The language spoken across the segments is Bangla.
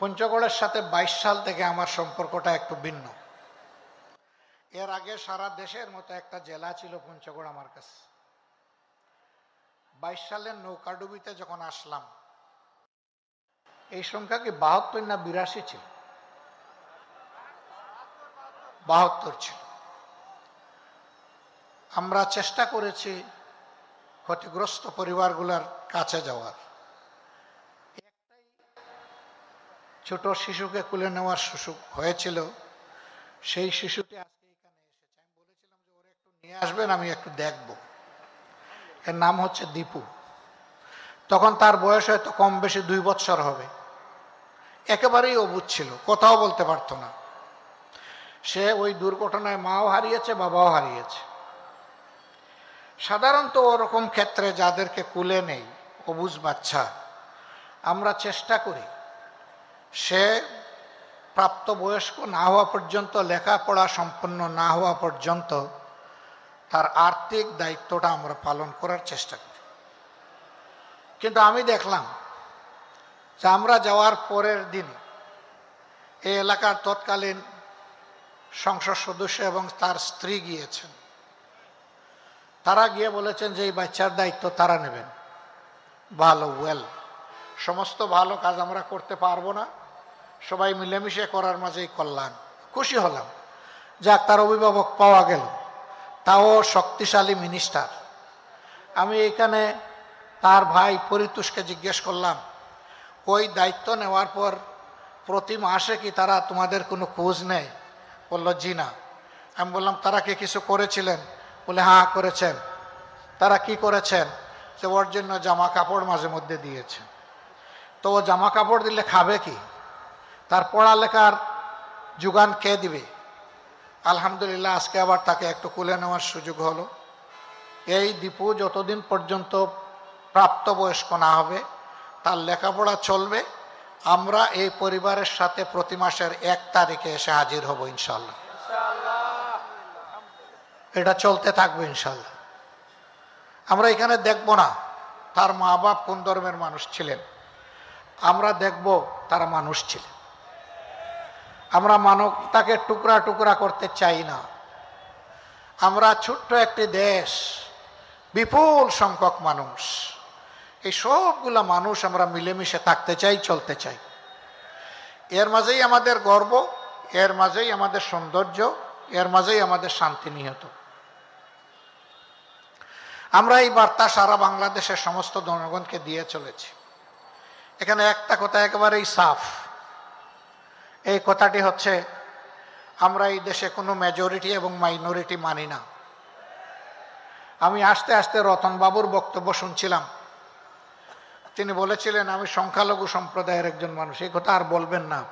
পঞ্চগড়ের সাথে বাইশ সাল থেকে আমার সম্পর্কটা একটু ভিন্ন। এর আগে সারা দেশের মতো একটা জেলা ছিল পঞ্চগড় আমার কাছে। বাইশ সালের নৌকাডুবিতে যখন আসলাম, এই সংখ্যা কি বাহাত্তর না বিরাশি ছিল? বাহাত্তর ছিল। আমরা চেষ্টা করেছি ক্ষতিগ্রস্ত পরিবারগুলোর কাছে যাওয়ার একটাই ছোট শিশুকে কুলে নেওয়ার সুযোগ হয়েছিল। সেই শিশুটি আজকে এখানে এসেছে। আমি বলেছিলাম যে ওরা একটু নিয়ে আসবেন, আমি একটু দেখব। এর নাম হচ্ছে দীপু। তখন তার বয়স হয়তো কম বেশি দুই বছর হবে। একেবারেই অবুধ ছিল, কথাও বলতে পারতো না। সে ওই দুর্ঘটনায় মাও হারিয়েছে, বাবাও হারিয়েছে। সাধারণত ওরকম ক্ষেত্রে যাদেরকে কুলে নেই, অবুজ বাচ্চা, আমরা চেষ্টা করি। সে প্রাপ্তবয়স্ক না হওয়া পর্যন্ত, লেখাপড়া সম্পন্ন না হওয়া পর্যন্ত তার আর্থিক দায়িত্বটা আমরা পালন করার চেষ্টা করি। কিন্তু আমি দেখলাম যে আমরা যাওয়ার পরের দিন এই এলাকার তৎকালীন সংসদ সদস্য এবং তার স্ত্রী গিয়েছেন। তারা গিয়ে বলেছেন যে এই বাচ্চার দায়িত্ব তারা নেবেন। ভালো ওয়েল সমস্ত ভালো কাজ আমরা করতে পারব না। সবাই মিলেমিশে করার মাঝেই কল্যাণ। খুশি হলাম। যাক, তার অভিভাবক পাওয়া গেল। তাও শক্তিশালী মিনিস্টার আমি এখানে তার ভাই পরিতুষকে জিজ্ঞেস করলাম, ওই দায়িত্ব নেওয়ার পর প্রতি মাসে কি তারা তোমাদের কোনো খোঁজ নেয়? বলল, জি না। আমি বললাম, তারা কি কিছু করেছিলেন? বলে হ্যাঁ করেছেন। তারা কি করেছেন? যে ওর জন্য জামা কাপড় মাঝে মধ্যে দিয়েছে। তো ও জামা কাপড় দিলে খাবে কি? তার পড়ালেখার যোগান কে দিবে? আলহামদুলিল্লাহ, আজকে আবার তাকে একটু কুলে নেওয়ার সুযোগ হলো। এই দীপু যতদিন পর্যন্ত প্রাপ্তবয়স্ক না হবে, তার লেখাপড়া চলবে। আমরা এই পরিবারের সাথে প্রতি মাসের এক তারিখে এসে হাজির হব ইনশাল্লাহ এটা চলতে থাকবে ইনশাল্লাহ আমরা এখানে দেখব না, তার মা বাপ কোন ধর্মের মানুষ ছিলেন? আমরা দেখব তারা মানুষ ছিলেন আমরা মানব, তাকে টুকরা টুকরা করতে চাই না। আমরা ছোট্ট একটি দেশ, বিপুল সংখ্যক মানুষ। এই সবগুলা মানুষ আমরা মিলেমিশে থাকতে চাই, চলতে চাই। এর মাঝেই আমাদের গর্ব, এর মাঝেই আমাদের সৌন্দর্য, এর মাঝেই আমাদের শান্তি নিহত। আমরা এই বার্তা সারা বাংলাদেশের সমস্ত জনগণকে দিয়ে চলেছি। এখানে একটা কথা একেবারেই সাফ। এই কথাটি হচ্ছে, আমরা এই দেশে কোনো মেজরিটি এবং মাইনরিটি মানি না। আমি আস্তে আস্তে রতনবাবুর বক্তব্য শুনছিলাম। তিনি বলেছিলেন, আমি সংখ্যালঘু সম্প্রদায়ের একজন মানুষ। এই কথা আর বলবেন না।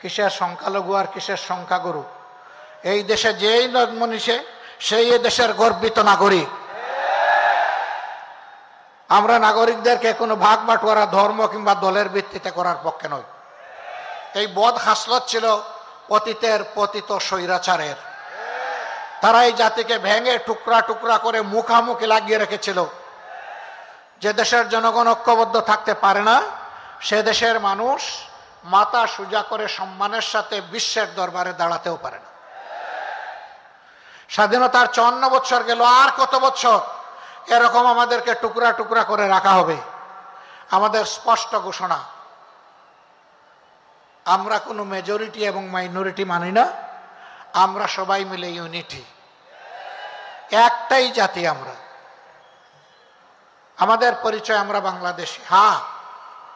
কিসের সংখ্যালঘু আর কিসের সংখ্যাগুরু? এই দেশে যেই জন্ম নিছে, সেই এ দেশের গর্বিত নাগরিক। আমরা নাগরিকদেরকে কোনো ভাগ বাটোয়ারা ধর্ম কিংবা দলের ভিত্তিতে করার পক্ষে নয় এই বদ হাসলত ছিল পতিতের পতিত স্বৈরাচারের। তারা এই জাতিকে ভেঙে টুকরা টুকরা করে মুখামুখি লাগিয়ে রেখেছিল। যে দেশের জনগণ ঐক্যবদ্ধ থাকতে পারে না, সে দেশের মানুষ মাথা সোজা করে সম্মানের সাথে বিশ্বের দরবারে দাঁড়াতেও পারে না। স্বাধীনতার চুয়ান্ন বছর গেল, আর কত বছর এরকম আমাদেরকে টুকরা টুকরা করে রাখা হবে। আমাদের স্পষ্ট ঘোষণা, আমরা কোনো মেজরিটি এবং মাইনরিটি মানি না, আমরা সবাই মিলে ইউনিটি একটাই জাতি আমরা। আমাদের পরিচয় আমরা বাংলাদেশি। হ্যাঁ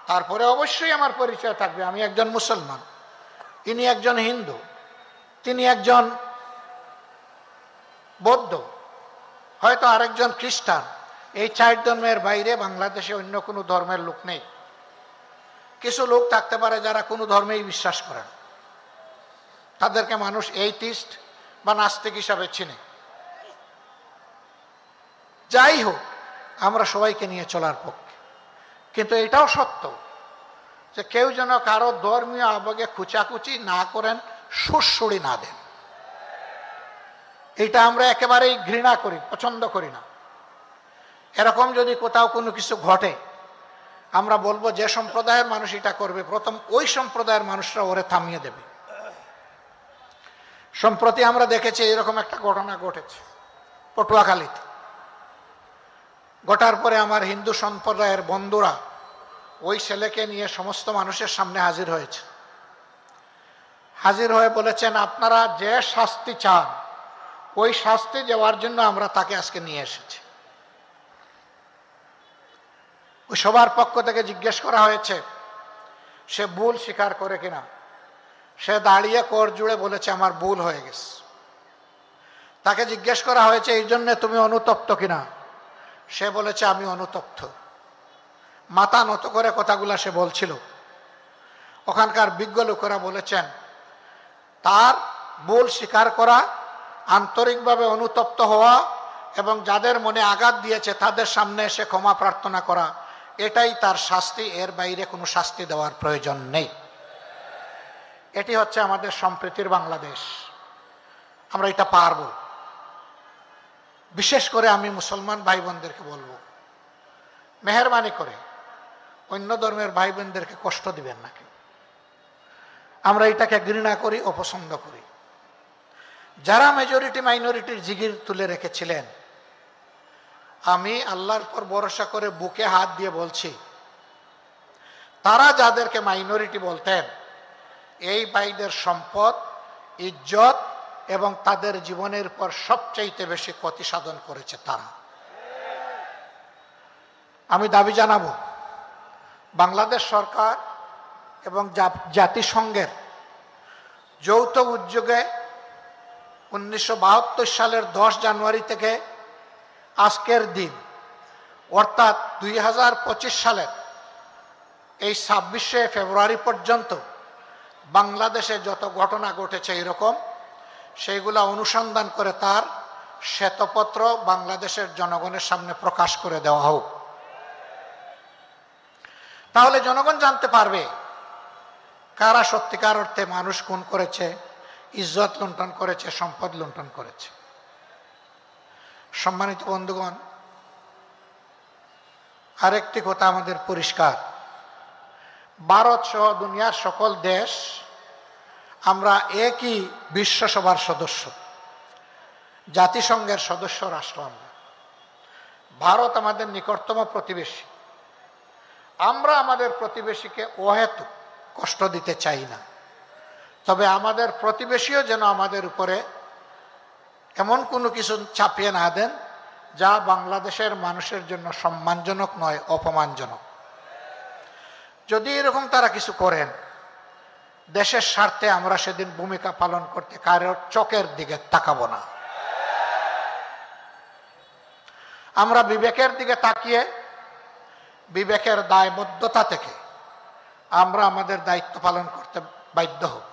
তারপরে অবশ্যই আমার পরিচয় থাকবে। আমি একজন মুসলমান, ইনি একজন হিন্দু, তিনি একজন বৌদ্ধ। হয়তো আরেকজন খ্রিস্টান। এই চার ধর্মের বাইরে বাংলাদেশে অন্য কোনো ধর্মের লোক নেই। কিছু লোক থাকতে পারে যারা কোনো ধর্মেই বিশ্বাস করেন তাদেরকে মানুষ এইটিস্ট বা নাস্তিক হিসাবে চিনে। যাই হোক, আমরা সবাইকে নিয়ে চলার পক্ষে। কিন্তু এটাও সত্য যে কেউ যেন কারও ধর্মীয় আবেগে খুচাকুচি না করেন সুরসুড়ি না দেন। এটা আমরা একেবারেই ঘৃণা করি, পছন্দ করি না। এরকম যদি কোথাও কোনো কিছু ঘটে, আমরা বলব যে সম্প্রদায়ের মানুষ এটা করবে, প্রথম ওই সম্প্রদায়ের মানুষরা ওরে থামিয়ে দেবে। সম্প্রতি আমরা দেখেছি এরকম একটা ঘটনা ঘটেছে, পটুয়াখালীতে। ঘটার পরে আমার হিন্দু সম্প্রদায়ের বন্ধুরা ওই ছেলেকে নিয়ে সমস্ত মানুষের সামনে হাজির হয়েছে। হাজির হয়ে বলেছেন, আপনারা যে শাস্তি চান ওই শাস্তি দেওয়ার জন্য আমরা তাকে আজকে নিয়ে এসেছি। ওই সবার পক্ষ থেকে জিজ্ঞেস করা হয়েছে, সে ভুল স্বীকার করে কিনা? সে দাঁড়িয়ে কর জুড়ে বলেছে, আমার ভুল হয়ে গেছে। তাকে জিজ্ঞেস করা হয়েছে, এই জন্যে তুমি অনুতপ্ত কিনা? সে বলেছে, আমি অনুতপ্ত। মাথা নত করে কথাগুলা সে বলছিল। ওখানকার বিজ্ঞ লোকেরা বলেছেন, তার ভুল স্বীকার করা আন্তরিকভাবে অনুতপ্ত হওয়া এবং যাদের মনে আঘাত দিয়েছে, তাদের সামনে এসে ক্ষমা প্রার্থনা করা, এটাই তার শাস্তি। এর বাইরে কোনো শাস্তি দেওয়ার প্রয়োজন নেই। এটি হচ্ছে আমাদের সম্প্রীতির বাংলাদেশ। আমরা এটা পারব। বিশেষ করে আমি মুসলমান ভাই বোনদেরকে বলব, মেহরবানি করে অন্য ধর্মের ভাই বোনদেরকে কষ্ট দিবেন না কেউ। আমরা এটাকে ঘৃণা করি, অপছন্দ করি। যারা মেজরিটি মাইনরিটির জিগির তুলে রেখেছিলেন, আমি আল্লাহর পর ভরসা করে বুকে হাত দিয়ে বলছি, তারা যাদেরকে মাইনরিটি বলতেন, এই ভাইদের সম্পদ, ইজ্জত এবং তাদের জীবনের পর সবচাইতে বেশি ক্ষতি সাধন করেছে তারা। আমি দাবি জানাব, বাংলাদেশ সরকার এবং জাতিসংঘের যৌথ উদ্যোগে উনিশশো বাহাত্তর সালের দশ জানুয়ারি থেকে আজকের দিন, অর্থাৎ দুই হাজার পঁচিশ সালের এই ছাব্বিশে ফেব্রুয়ারি পর্যন্ত বাংলাদেশে যত ঘটনা ঘটেছে এরকম সেইগুলা অনুসন্ধান করে তার শ্বেতপত্র বাংলাদেশের জনগণের সামনে প্রকাশ করে দেওয়া হোক। তাহলে জনগণ জানতে পারবে কারা সত্যিকার অর্থে মানুষ খুন করেছে। ইজ্জত লুণ্ঠন করেছে, সম্পদ লুণ্ঠন করেছে। সম্মানিত বন্ধুগণ, আরেকটি কথা আমাদের পরিষ্কার। ভারত সহ দুনিয়ার সকল দেশ, আমরা একই বিশ্বসভার সদস্য, জাতিসংঘের সদস্য রাষ্ট্র আমরা। ভারত আমাদের নিকটতম প্রতিবেশী। আমরা আমাদের প্রতিবেশীকে অহেতু কষ্ট দিতে চাই না। তবে আমাদের প্রতিবেশীও যেন আমাদের উপরে এমন কোনো কিছু চাপিয়ে না দেন, যা বাংলাদেশের মানুষের জন্য সম্মানজনক নয়, অপমানজনক। যদি এরকম তারা কিছু করেন, দেশের স্বার্থে আমরা সেদিন ভূমিকা পালন করতে কারোর চোখের দিকে তাকাবো না। আমরা বিবেকের দিকে তাকিয়ে, বিবেকের দায়বদ্ধতা থেকে আমরা আমাদের দায়িত্ব পালন করতে বাধ্য হব।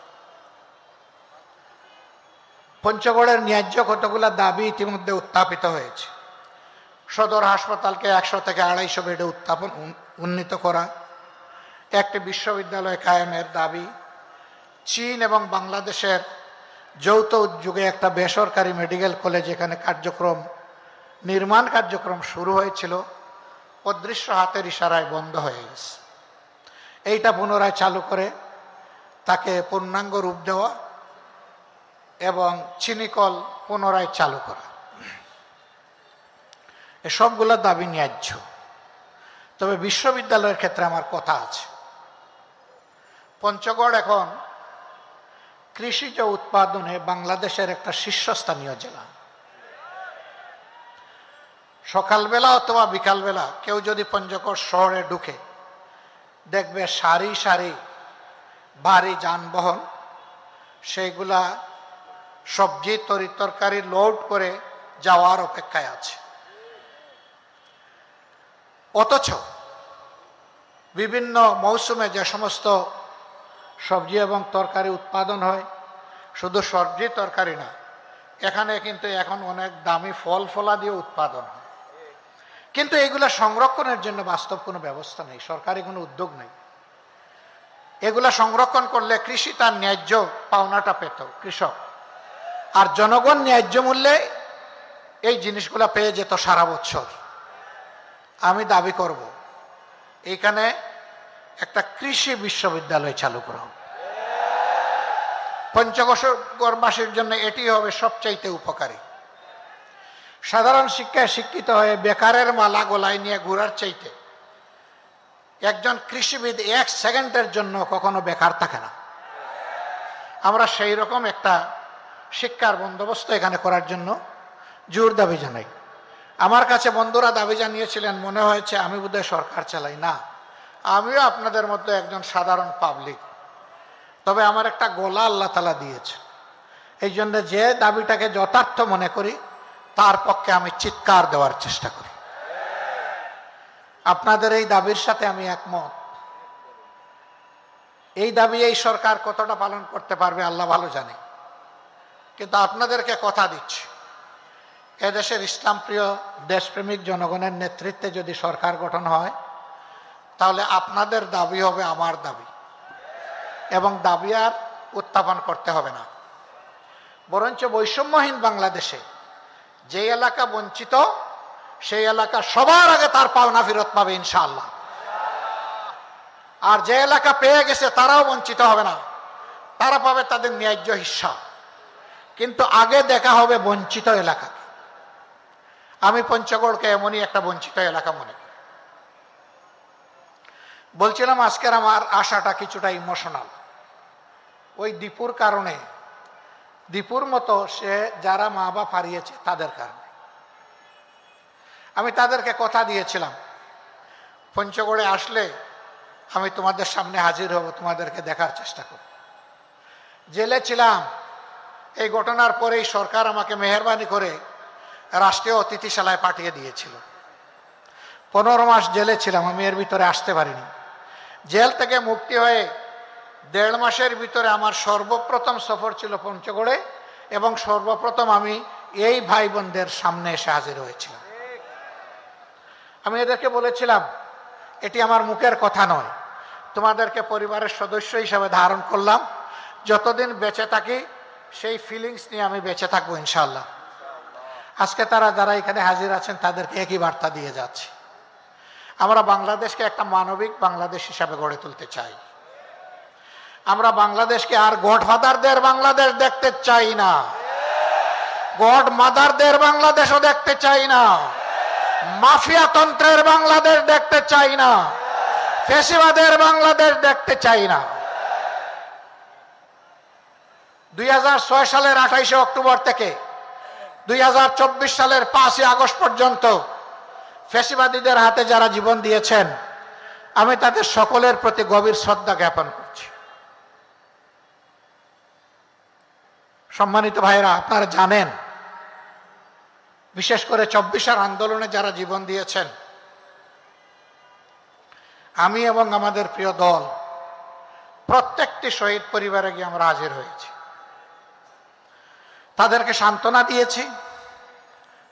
পঞ্চগড়ের ন্যায্য কতগুলো দাবি ইতিমধ্যে উত্থাপিত হয়েছে? সদর হাসপাতালকে একশো থেকে আড়াইশো বেডে উত্থাপন উন্নীত করা। একটি বিশ্ববিদ্যালয় কায়েমের দাবি, চীন এবং বাংলাদেশের যৌথ উদ্যোগে একটা বেসরকারি মেডিকেল কলেজ এখানে কার্যক্রম, নির্মাণ কার্যক্রম শুরু হয়েছিল। অদৃশ্য হাতের ইশারায় বন্ধ হয়ে গেছে। এইটা পুনরায় চালু করে তাকে পূর্ণাঙ্গ রূপ দেওয়া এবং চিনিকল পুনরায় চালু করা। এসবগুলো দাবি ন্যায্য। তবে বিশ্ববিদ্যালয়ের ক্ষেত্রে আমার কথা আছে। পঞ্চগড় এখন কৃষিজ উৎপাদনে বাংলাদেশের একটা শীর্ষস্থানীয় জেলা। সকালবেলা অথবা বিকালবেলা কেউ যদি পঞ্চগড় শহরে ঢুকে দেখবে সারি সারি ভারী যানবাহন, সেইগুলা সবজি তরি তরকারি লোড করে যাওয়ার অপেক্ষায় আছে। অথচ বিভিন্ন মৌসুমে যে সমস্ত সবজি এবং তরকারি উৎপাদন হয়, শুধু সবজি তরকারি না, এখানে কিন্তু এখন অনেক দামি ফল ফলা দিয়ে উৎপাদন হয়। কিন্তু এগুলা সংরক্ষণের জন্য বাস্তব কোনো ব্যবস্থা নেই, সরকারি কোনো উদ্যোগ নেই। এগুলা সংরক্ষণ করলে কৃষি তার ন্যায্য পাওনাটা পেত, কৃষক। আর জনগণ ন্যায্য মূল্যে এই জিনিসগুলা পেয়ে যেত সারা বছর। আমি দাবি করব এইখানে একটা কৃষি বিশ্ববিদ্যালয় চালু করা। হবে পঞ্চগড়বাসীর জন্য এটি হবে সবচাইতে উপকারী। সাধারণ শিক্ষায় শিক্ষিত হয়ে বেকারের মালা গোলায় নিয়ে ঘুরার চাইতে একজন কৃষিবিদ এক সেকেন্ডের জন্য কখনো বেকার থাকে না। আমরা সেই রকম একটা শিক্ষার বন্দোবস্ত এখানে করার জন্য জোর দাবি জানাই। আমার কাছে বন্ধুরা দাবি জানিয়েছিলেন, মনে হয়েছে আমি বোধহয় সরকার চালাই। না, আমিও আপনাদের মধ্যে একজন সাধারণ পাবলিক তবে আমার একটা গোলা আল্লাহ তালা দিয়েছে। এই জন্য যে দাবিটাকে যথার্থ মনে করি, তার পক্ষে আমি চিৎকার দেওয়ার চেষ্টা করি। আপনাদের এই দাবির সাথে আমি একমত। এই দাবি এই সরকার কতটা পালন করতে পারবে, আল্লাহ ভালো জানে। কিন্তু আপনাদেরকে কথা দিচ্ছি। এদেশের ইসলাম প্রিয় দেশপ্রেমিক জনগণের নেতৃত্বে যদি সরকার গঠন হয়, তাহলে আপনাদের দাবি হবে আমার দাবি। এবং দাবি আর উত্থাপন করতে হবে না। বরঞ্চ বৈষম্যহীন বাংলাদেশে যে এলাকা বঞ্চিত, সেই এলাকা সবার আগে তার পাওনা ফেরত পাবে ইনশাআল্লাহ। আর যে এলাকা পেয়ে গেছে, তারাও বঞ্চিত হবে না। তারা পাবে তাদের ন্যায্য হিস্সা কিন্তু আগে দেখা হবে বঞ্চিত এলাকাকে আমি পঞ্চগড়কে এমনই একটা বঞ্চিত এলাকা মনে করি। বলছিলাম আজকের আমার আশাটা কিছুটা ইমোশনাল ওই দীপুর কারণে, দীপুর মতো সে যারা মা বাপ হারিয়েছে তাদের কারণে। আমি তাদেরকে কথা দিয়েছিলাম, পঞ্চগড়ে আসলে আমি তোমাদের সামনে হাজির হব, তোমাদেরকে দেখার চেষ্টা করব। জেলে ছিলাম এই ঘটনার পরেই সরকার আমাকে মেহরবানি করে রাষ্ট্রীয় অতিথিশালায় পাঠিয়ে দিয়েছিল। পনেরো মাস জেলে ছিলাম, আমি এর ভিতরে আসতে পারিনি। জেল থেকে মুক্তি হয়ে দেড় মাসের ভিতরে আমার সর্বপ্রথম সফর ছিল পঞ্চগড়ে এবং সর্বপ্রথম আমি এই ভাই বোনদের সামনে এসে হাজির হয়েছিলাম। আমি এদেরকে বলেছিলাম, এটি আমার মুখের কথা নয়। তোমাদেরকে পরিবারের সদস্য হিসাবে ধারণ করলাম। যতদিন বেঁচে থাকি সেই ফিলিংস নিয়ে আমি বেঁচে থাকব ইনশাল্লাহ আজকে তারা যারা এখানে হাজির আছেন, তাদেরকে একই বার্তা দিয়ে যাচ্ছি। আমরা বাংলাদেশকে একটা মানবিক বাংলাদেশ হিসাবে গড়ে তুলতে চাই। আমরা বাংলাদেশকে আর গডফাদারদের বাংলাদেশ দেখতে চাই না। গড মাদারদের বাংলাদেশও দেখতে চাই না। মাফিয়া তন্ত্রের বাংলাদেশ দেখতে চাই না। ফেসিবাদের বাংলাদেশ দেখতে চাই না। দুই হাজার ছয় সালের আঠাইশে অক্টোবর থেকে দুই হাজার চব্বিশ সালের পাঁচই আগস্ট পর্যন্ত ফেসিবাদীদের হাতে যারা জীবন দিয়েছেন, আমি তাদের সকলের প্রতি গভীর শ্রদ্ধা জ্ঞাপন করছি। সম্মানিত ভাইরা আপনারা জানেন, বিশেষ করে চব্বিশের আন্দোলনে যারা জীবন দিয়েছেন, আমি এবং আমাদের প্রিয় দল প্রত্যেকটি শহীদ পরিবারে গিয়ে আমরা হাজির হয়েছি। তাদেরকে সান্ত্বনা দিয়েছি,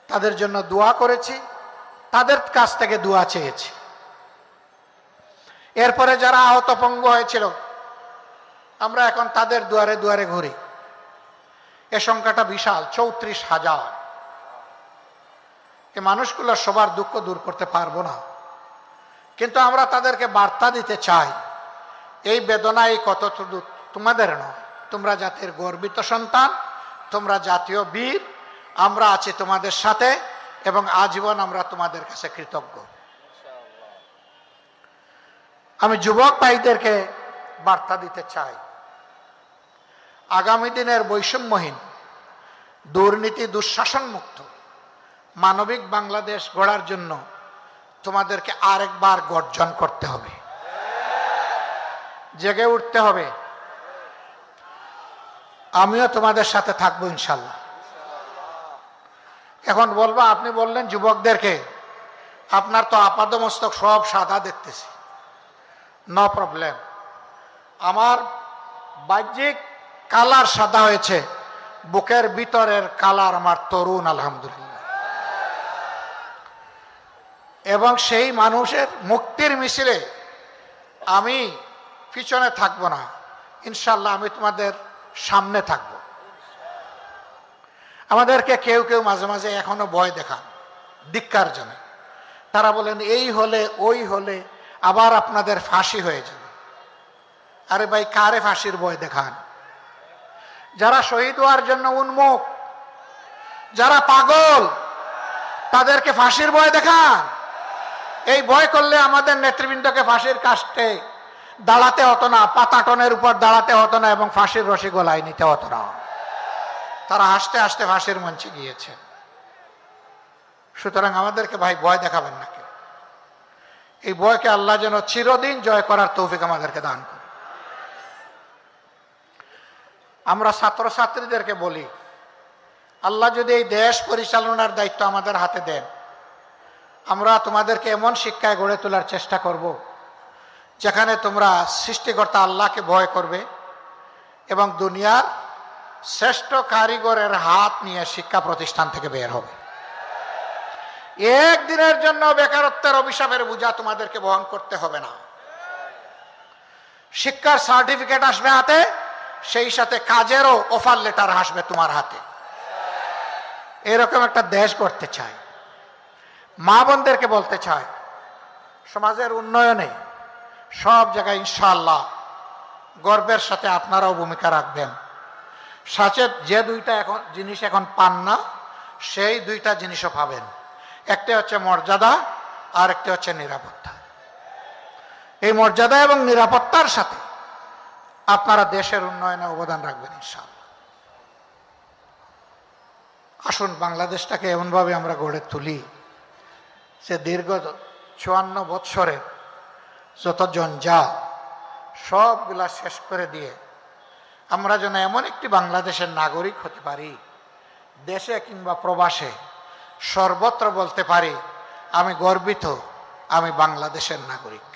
তাদের জন্য দোয়া করেছি, তাদের কাছ থেকে দোয়া চেয়েছি। এরপরে যারা আহত পঙ্গ হয়েছিল, আমরা এখন তাদের দুয়ারে দুয়ারে ঘুরি। এ সংখ্যাটা বিশাল, চৌত্রিশ হাজার। এ মানুষগুলো সবার দুঃখ দূর করতে পারব না। কিন্তু আমরা তাদেরকে বার্তা দিতে চাই, এই বেদনা এই কত তোমাদের নয়, তোমরা জাতির গর্বিত সন্তান তোমরা জাতীয় বীর, আমরা আছি তোমাদের সাথে এবং আজীবন আমরা তোমাদের কাছে কৃতজ্ঞ। আমি যুবক ভাইদেরকে বার্তা দিতে চাই। আগামী দিনের বৈষম্যহীন, দুর্নীতি দুঃশাসন মুক্ত মানবিক বাংলাদেশ গড়ার জন্য তোমাদেরকে আরেকবার গর্জন করতে হবে। জেগে উঠতে হবে। আমিও তোমাদের সাথে থাকব ইনশাল্লাহ। এখন বলব, আপনি বললেন যুবকদেরকে, আপনার তো আপাদমস্তক সব সাদা দেখতেছি। নো প্রবলেম আমার বাহ্যিক কালার সাদা হয়েছে, বুকের ভিতরের কালার আমার তরুণ, আলহামদুলিল্লাহ। এবং সেই মানুষের মুক্তির মিছিলে আমি পিছনে থাকব না। ইনশাল্লাহ আমি তোমাদের সামনে থাকব। আমাদেরকে কেউ কেউ মাঝে মাঝে এখনও ভয় দেখান, ধিক্কার জন্য তারা বলেন, এই হলে, ওই হলে আবার আপনাদের ফাঁসি হয়ে যাবে। আরে ভাই, কারে ফাঁসির ভয় দেখান? যারা শহীদ হওয়ার জন্য উন্মুখ, যারা পাগল, তাদেরকে ফাঁসির ভয় দেখান। এই ভয় করলে আমাদের নেতৃবৃন্দকে ফাঁসির কাস্টে দাঁড়াতে হতো না, পাতাটনের উপর দাঁড়াতে হতো না এবং ফাঁসির রসি গলায় নিতে হতো না। তারা হাসতে হাসতে ফাঁসির মঞ্চে গিয়েছে। সুতরাং আমাদেরকে ভাই ভয় দেখাবেন না এই ভয়কে আল্লাহ যেন চিরদিন জয় করার তৌফিক আমাদেরকে দান করে আমরা ছাত্রছাত্রীদেরকে বলি, আল্লাহ যদি এই দেশ পরিচালনার দায়িত্ব আমাদের হাতে দেন, আমরা তোমাদেরকে এমন শিক্ষায় গড়ে তোলার চেষ্টা করব যেখানে তোমরা সৃষ্টিকর্তা আল্লাহকে ভয় করবে এবং দুনিয়ার শ্রেষ্ঠ কারিগরের হাত নিয়ে শিক্ষা প্রতিষ্ঠান থেকে বের হবে। একদিনের জন্য বেকারত্বের অভিশাপের বোঝা তোমাদেরকে বহন করতে হবে না। শিক্ষার সার্টিফিকেট আসবে হাতে, সেই সাথে কাজেরও অফার লেটার আসবে তোমার হাতে। এরকম একটা দেশ করতে চায়। মা বোনদেরকে বলতে চায়, সমাজের উন্নয়নে সব জায়গায় ইনশাল্লাহ গর্বের সাথে আপনারাও ভূমিকা রাখবেন। সাথে যে দুইটা এখন জিনিস এখন পান না, সেই দুইটা জিনিসও পাবেন। একটা হচ্ছে মর্যাদা, আর একটা হচ্ছে নিরাপত্তা। এই মর্যাদা এবং নিরাপত্তার সাথে আপনারা দেশের উন্নয়নে অবদান রাখবেন ইনশাআল্লাহ। আসুন, বাংলাদেশটাকে এমনভাবে আমরা গড়ে তুলি যে দীর্ঘ চুয়ান্ন বৎসরের যত জঞ্জাল সবগুলা শেষ করে দিয়ে আমরা যেন এমন একটি বাংলাদেশের নাগরিক হতে পারি, দেশে কিংবা প্রবাসে, সর্বত্র বলতে পারি, আমি গর্বিত, আমি বাংলাদেশের নাগরিক।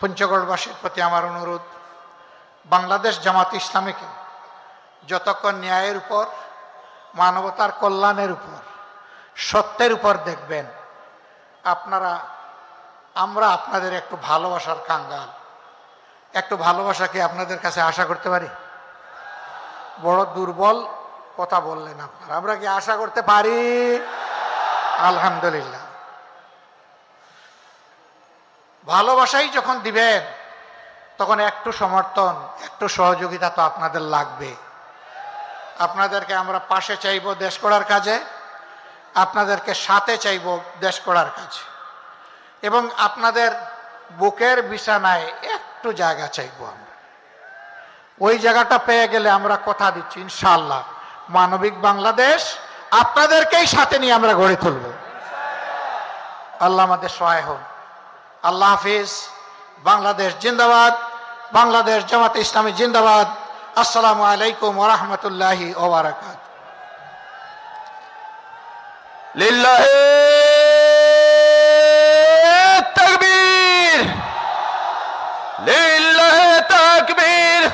পঞ্চগড়বাসীর প্রতি আমার অনুরোধ, বাংলাদেশ জামাত ইসলামীকে যতক্ষণ ন্যায়ের উপর, মানবতার কল্যাণের উপর, সত্যের উপর দেখবেন আপনারা, আমরা আপনাদের একটু ভালোবাসার কাঙ্গাল। একটু ভালোবাসা কি আপনাদের কাছে আশা করতে পারি? বড় দুর্বল কথা বললেন আপনারা। আমরা কি আশা করতে পারি? আলহামদুলিল্লাহ। ভালোবাসাই যখন দিবেন, তখন একটু সমর্থন, একটু সহযোগিতা তো আপনাদের লাগবে। আপনাদেরকে আমরা পাশে চাইব দেশ করার কাজে। আপনাদেরকে সাথে চাইব দেশ করার কাজে এবং আপনাদের বুকের বিছানায় একটু জায়গা চাইব আমরা। ওই জায়গাটা পেয়ে গেলে আমরা কথা দিচ্ছি ইনশাল্লাহ মানবিক বাংলাদেশ আপনাদেরকেই সাথে নিয়ে আমরা গড়ে তুলব। আল্লাহ আমাদের সহায় হন আল্লাহ হাফিজ। বাংলাদেশ জিন্দাবাদ। বাংলাদেশ জামাত ইসলামী জিন্দাবাদ। আসসালামু আলাইকুম ওরহমতুল্লাহি ওবরাকাত للہ تکبیر للہ تکبیر۔